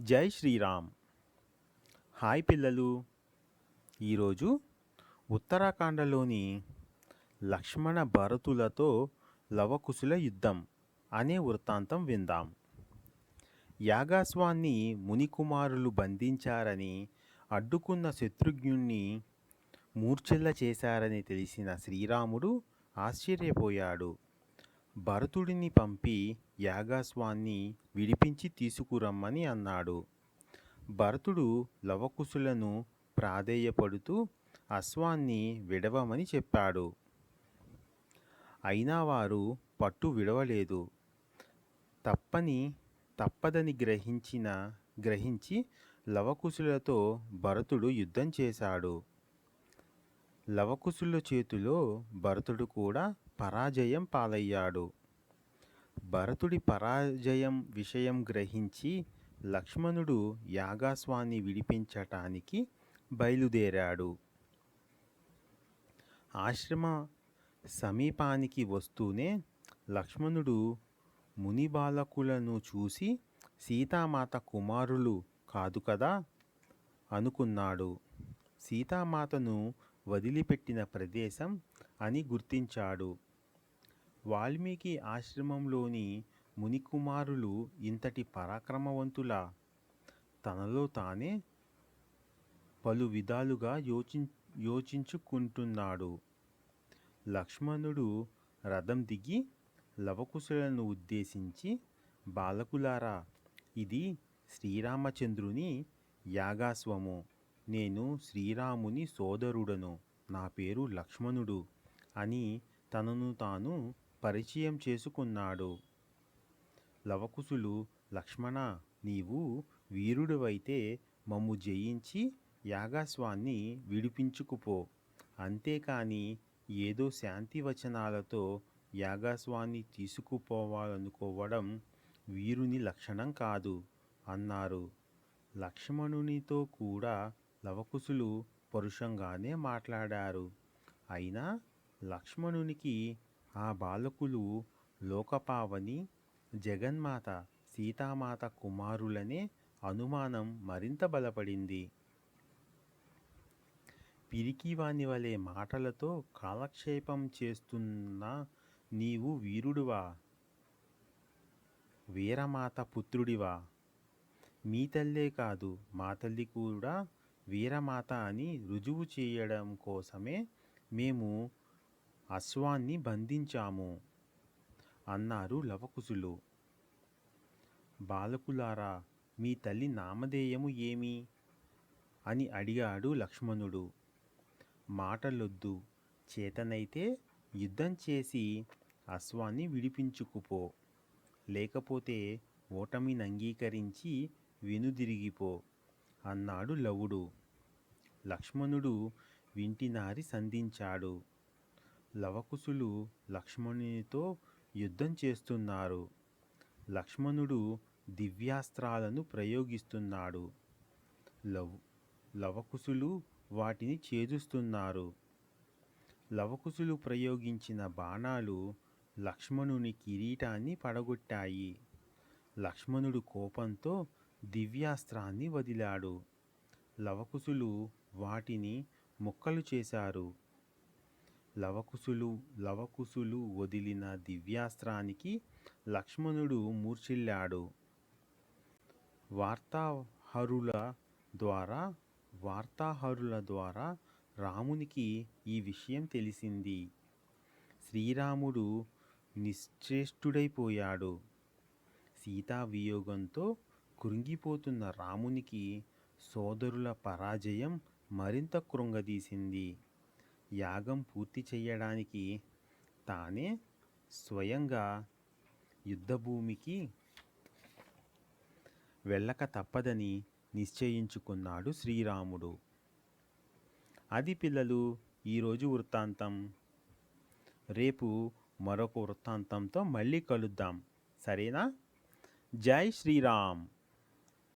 జై శ్రీరామ్. హాయ్ పిల్లలు. ఈరోజు ఉత్తరాఖండలోని లక్ష్మణ భరతులతో లవకుశుల యుద్ధం అనే వృత్తాంతం విందాం. యాగాస్వాన్ని మునికుమారులు బంధించారని అడ్డుకున్న శత్రుఘ్నుణ్ణి మూర్ఛల్ల చేశారని తెలిసిన శ్రీరాముడు ఆశ్చర్యపోయాడు. భరతుడిని పంపి యాగాస్వాన్ని విడిపించి తీసుకురమ్మని అన్నాడు. భరతుడు లవకుశులను ప్రాధేయపడుతూ అశ్వాన్ని విడవమని చెప్పాడు. అయినా వారు పట్టు విడవలేదు. తప్పని తప్పదని గ్రహించిన గ్రహించి లవకుశులతో భరతుడు యుద్ధం చేశాడు. లవకుశుల చేతిలో భరతుడు కూడా పరాజయం పాలయ్యాడు. భరతుడి పరాజయం విషయం గ్రహించి లక్ష్మణుడు యాగాస్వాన్ని విడిపించటానికి బయలుదేరాడు. ఆశ్రమ సమీపానికి వస్తూనే లక్ష్మణుడు ముని బాలకులను చూసి సీతామాత కుమారులు కాదు కదా? అనుకున్నాడు. సీతామాతను వదిలిపెట్టిన ప్రదేశం అని గుర్తించాడు. వాల్మీకి ఆశ్రమంలోని మునికుమారులు ఇంతటి పరాక్రమవంతుల. తనలో తానే పలు విధాలుగా యోచి యోచించుకుంటున్నాడు. లక్ష్మణుడు రథం దిగి లవకుశులను ఉద్దేశించి బాలకులారా ఇది శ్రీరామచంద్రుని యాగాస్వము నేను శ్రీరాముని సోదరుడను నా పేరు లక్ష్మణుడు అని తనను తాను పరిచయం చేసుకున్నాడు. లవకుశులు లక్ష్మణ నీవు వీరుడివైతే మమ్ము జయించి యాగాస్వాన్ని విడిపించుకుపో. అంతేకాని ఏదో శాంతి వచనాలతో యాగాస్వాన్ని తీసుకుపోవాలనుకోవడం వీరుని లక్షణం కాదు అన్నారు. లక్ష్మణునితో కూడా లవకుశులు పరుషంగానే మాట్లాడారు. అయినా లక్ష్మణునికి ఆ బాలకులు లోకపావని జగన్మాత సీతామాత కుమారులనే అనుమానం మరింత బలపడింది. పిరికివాని వలె మాటలతో కాలక్షేపం చేస్తున్న నీవు వీరుడివా? వీరమాత పుత్రుడివా? మీ తల్లే కాదు మా తల్లి కూడా వీరమాత అని రుజువు చేయడం కోసమే మేము అశ్వాన్ని బంధించాము అన్నారు లవకుశులు. బాలకులారా మీ తల్లి నామధేయము ఏమి? అని అడిగాడు లక్ష్మణుడు. మాటలొద్దు చేతనైతే యుద్ధం చేసి అశ్వాన్ని విడిపించుకుపో లేకపోతే ఓటమిని అంగీకరించి వెనుదిరిగిపో అన్నాడు లవుడు. లక్ష్మణుడు వింటినారి సంధించాడు. లవకుశులు లక్ష్మణునితో యుద్ధం చేస్తున్నారు. లక్ష్మణుడు దివ్యాస్త్రాలను ప్రయోగిస్తున్నాడు. లవ్ లవకుశులు వాటిని ఛేదిస్తున్నారు. లవకుశులు ప్రయోగించిన బాణాలు లక్ష్మణుని కిరీటాన్ని పడగొట్టాయి. లక్ష్మణుడు కోపంతో దివ్యాస్త్రాన్ని వదిలాడు. లవకుశులు వాటిని ముక్కలు చేశారు. లవకుశులు లవకుశులు వదిలిన దివ్యాస్త్రానికి లక్ష్మణుడు మూర్ఛిల్లాడు. వార్తాహరుల ద్వారా వార్తాహరుల ద్వారా రామునికి ఈ విషయం తెలిసింది. శ్రీరాముడు నిశ్చేష్టుడైపోయాడు సీతా వియోగంతో కృంగిపోతున్న రామునికి సోదరుల పరాజయం మరింత కృంగదీసింది. యాగం పూర్తి చేయడానికి తానే స్వయంగా యుద్ధభూమికి వెళ్ళక తప్పదని నిశ్చయించుకున్నాడు శ్రీరాముడు. అది పిల్లలు ఈరోజు వృత్తాంతం. రేపు మరొక వృత్తాంతంతో మళ్ళీ కలుద్దాం. సరేనా? జై శ్రీరామ్.